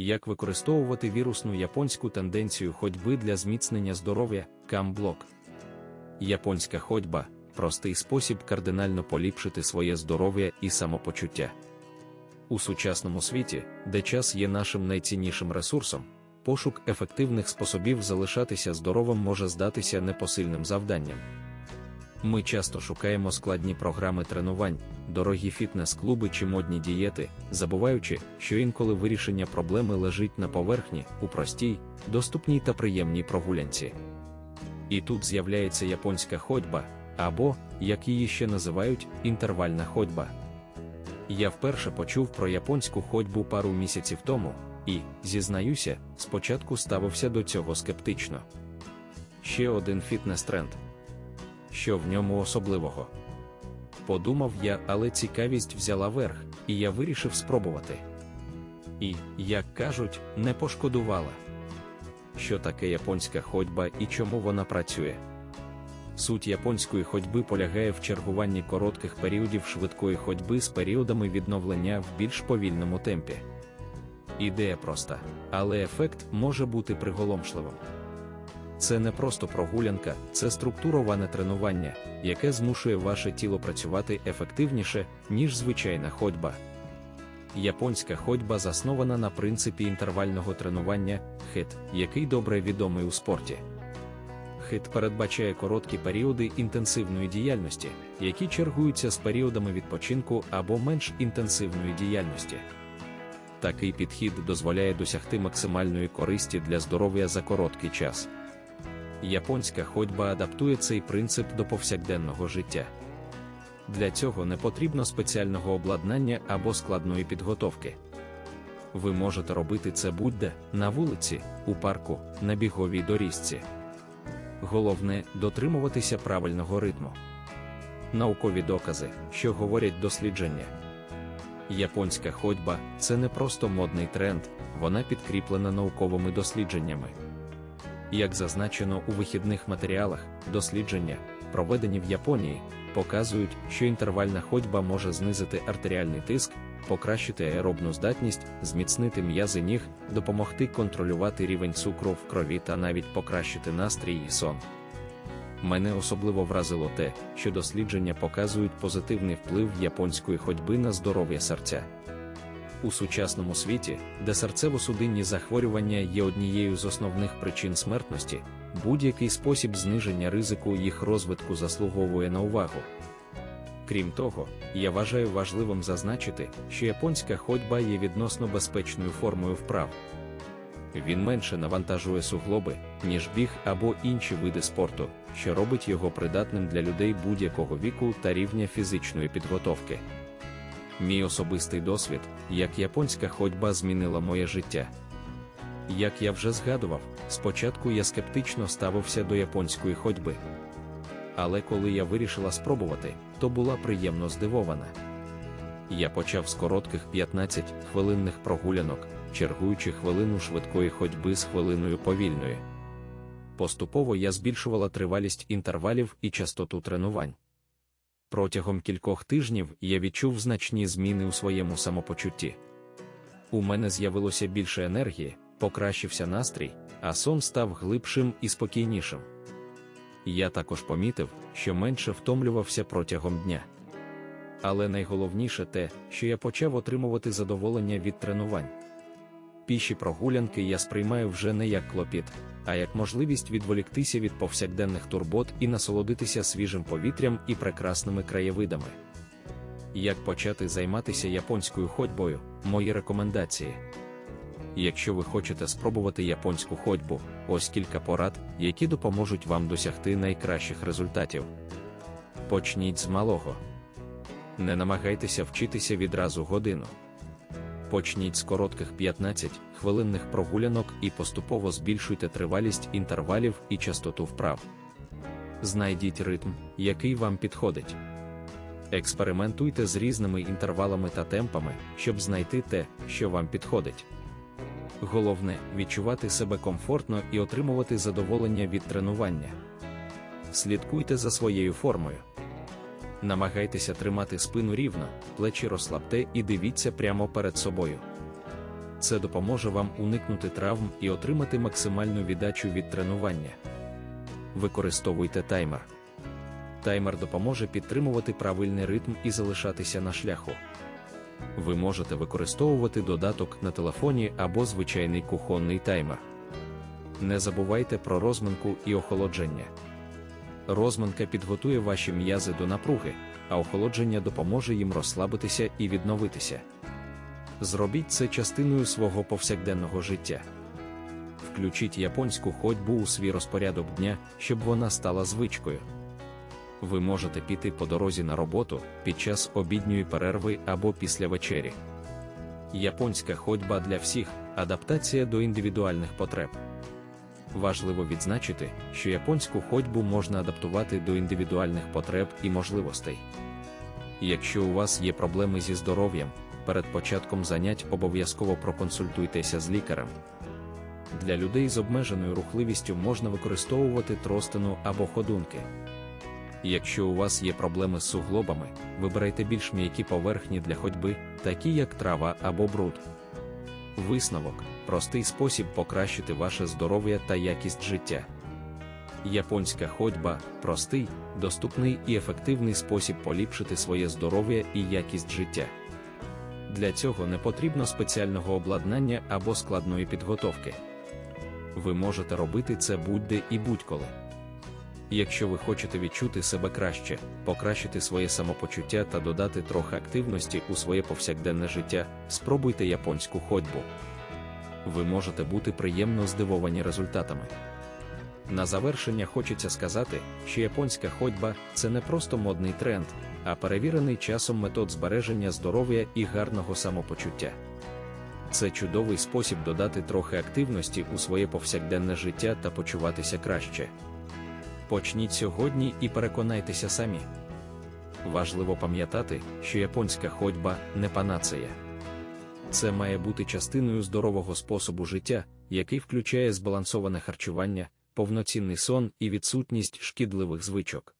Як використовувати вірусну японську тенденцію ходьби для зміцнення здоров'я камблок. Японська ходьба простий спосіб кардинально поліпшити своє здоров'я і самопочуття. У сучасному світі, де час є нашим найціннішим ресурсом, пошук ефективних способів залишатися здоровим може здатися непосильним завданням. Ми часто шукаємо складні програми тренувань, дорогі фітнес-клуби чи модні дієти, забуваючи, що інколи вирішення проблеми лежить на поверхні, у простій, доступній та приємній прогулянці. І тут з'являється японська ходьба, або, як її ще називають, інтервальна ходьба. Я вперше почув про японську ходьбу пару місяців тому, і, зізнаюся, спочатку ставився до цього скептично. Ще один фітнес-тренд. Що в ньому особливого? Подумав я, але цікавість взяла верх, і я вирішив спробувати. І, як кажуть, не пошкодувала. Що таке японська ходьба і чому вона працює? Суть японської ходьби полягає в чергуванні коротких періодів швидкої ходьби з періодами відновлення в більш повільному темпі. Ідея проста, але ефект може бути приголомшливим. Це не просто прогулянка, це структуроване тренування, яке змушує ваше тіло працювати ефективніше, ніж звичайна ходьба. Японська ходьба заснована на принципі інтервального тренування хит, який добре відомий у спорті. Хит передбачає короткі періоди інтенсивної діяльності, які чергуються з періодами відпочинку або менш інтенсивної діяльності. Такий підхід дозволяє досягти максимальної користі для здоров'я за короткий час. Японська ходьба адаптує цей принцип до повсякденного життя. Для цього не потрібно спеціального обладнання або складної підготовки. Ви можете робити це будь-де на вулиці, у парку, на біговій доріжці. Головне дотримуватися правильного ритму. Наукові докази, що говорять дослідження. Японська ходьба це не просто модний тренд, вона підкріплена науковими дослідженнями. Як зазначено у вихідних матеріалах, дослідження, проведені в Японії, показують, що інтервальна ходьба може знизити артеріальний тиск, покращити аеробну здатність, зміцнити м'язи ніг, допомогти контролювати рівень цукру в крові та навіть покращити настрій і сон. Мене особливо вразило те, що дослідження показують позитивний вплив японської ходьби на здоров'я серця. У сучасному світі, де серцево-судинні захворювання є однією з основних причин смертності, будь-який спосіб зниження ризику їх розвитку заслуговує на увагу. Крім того, я вважаю важливим зазначити, що японська ходьба є відносно безпечною формою вправ. Він менше навантажує суглоби, ніж біг або інші види спорту, що робить його придатним для людей будь-якого віку та рівня фізичної підготовки. Мій особистий досвід, як японська ходьба змінила моє життя. Як я вже згадував, спочатку я скептично ставився до японської ходьби. Але коли я вирішила спробувати, то була приємно здивована. Я почав з коротких 15 хвилинних прогулянок, чергуючи хвилину швидкої ходьби з хвилиною повільної. Поступово я збільшувала тривалість інтервалів і частоту тренувань. Протягом кількох тижнів я відчув значні зміни у своєму самопочутті. У мене з'явилося більше енергії, покращився настрій, а сон став глибшим і спокійнішим. Я також помітив, що менше втомлювався протягом дня. Але найголовніше те, що я почав отримувати задоволення від тренувань. Піші прогулянки я сприймаю вже не як клопіт, а як можливість відволіктися від повсякденних турбот і насолодитися свіжим повітрям і прекрасними краєвидами. Як почати займатися японською ходьбою, мої рекомендації. Якщо ви хочете спробувати японську ходьбу, ось кілька порад, які допоможуть вам досягти найкращих результатів. Почніть з малого. Не намагайтеся вчитися відразу годину. Почніть з коротких 15 хвилинних прогулянок і поступово збільшуйте тривалість інтервалів і частоту вправ. Знайдіть ритм, який вам підходить. Експериментуйте з різними інтервалами та темпами, щоб знайти те, що вам підходить. Головне відчувати себе комфортно і отримувати задоволення від тренування. Слідкуйте за своєю формою. Намагайтеся тримати спину рівно, плечі розслабте і дивіться прямо перед собою. Це допоможе вам уникнути травм і отримати максимальну віддачу від тренування. Використовуйте таймер. Таймер допоможе підтримувати правильний ритм і залишатися на шляху. Ви можете використовувати додаток на телефоні або звичайний кухонний таймер. Не забувайте про розминку і охолодження. Розминка підготує ваші м'язи до напруги, а охолодження допоможе їм розслабитися і відновитися. Зробіть це частиною свого повсякденного життя. Включіть японську ходьбу у свій розпорядок дня, щоб вона стала звичкою. Ви можете піти по дорозі на роботу під час обідньої перерви або після вечері. Японська ходьба для всіх адаптація до індивідуальних потреб. Важливо відзначити, що японську ходьбу можна адаптувати до індивідуальних потреб і можливостей. Якщо у вас є проблеми зі здоров'ям, перед початком занять обов'язково проконсультуйтеся з лікарем. Для людей з обмеженою рухливістю можна використовувати тростину або ходунки. Якщо у вас є проблеми з суглобами, вибирайте більш м'які поверхні для ходьби, такі як трава або бруд. Висновок простий спосіб покращити ваше здоров'я та якість життя. Японська ходьба простий, доступний і ефективний спосіб поліпшити своє здоров'я і якість життя. Для цього не потрібно спеціального обладнання або складної підготовки. Ви можете робити це будь-де і будь-коли. Якщо ви хочете відчути себе краще, покращити своє самопочуття та додати трохи активності у своє повсякденне життя, спробуйте японську ходьбу. Ви можете бути приємно здивовані результатами. На завершення хочеться сказати, що японська ходьба це не просто модний тренд, а перевірений часом метод збереження здоров'я і гарного самопочуття. Це чудовий спосіб додати трохи активності у своє повсякденне життя та почуватися краще. Почніть сьогодні і переконайтеся самі. Важливо пам'ятати, що японська ходьба не панацея. Це має бути частиною здорового способу життя, який включає збалансоване харчування, повноцінний сон і відсутність шкідливих звичок.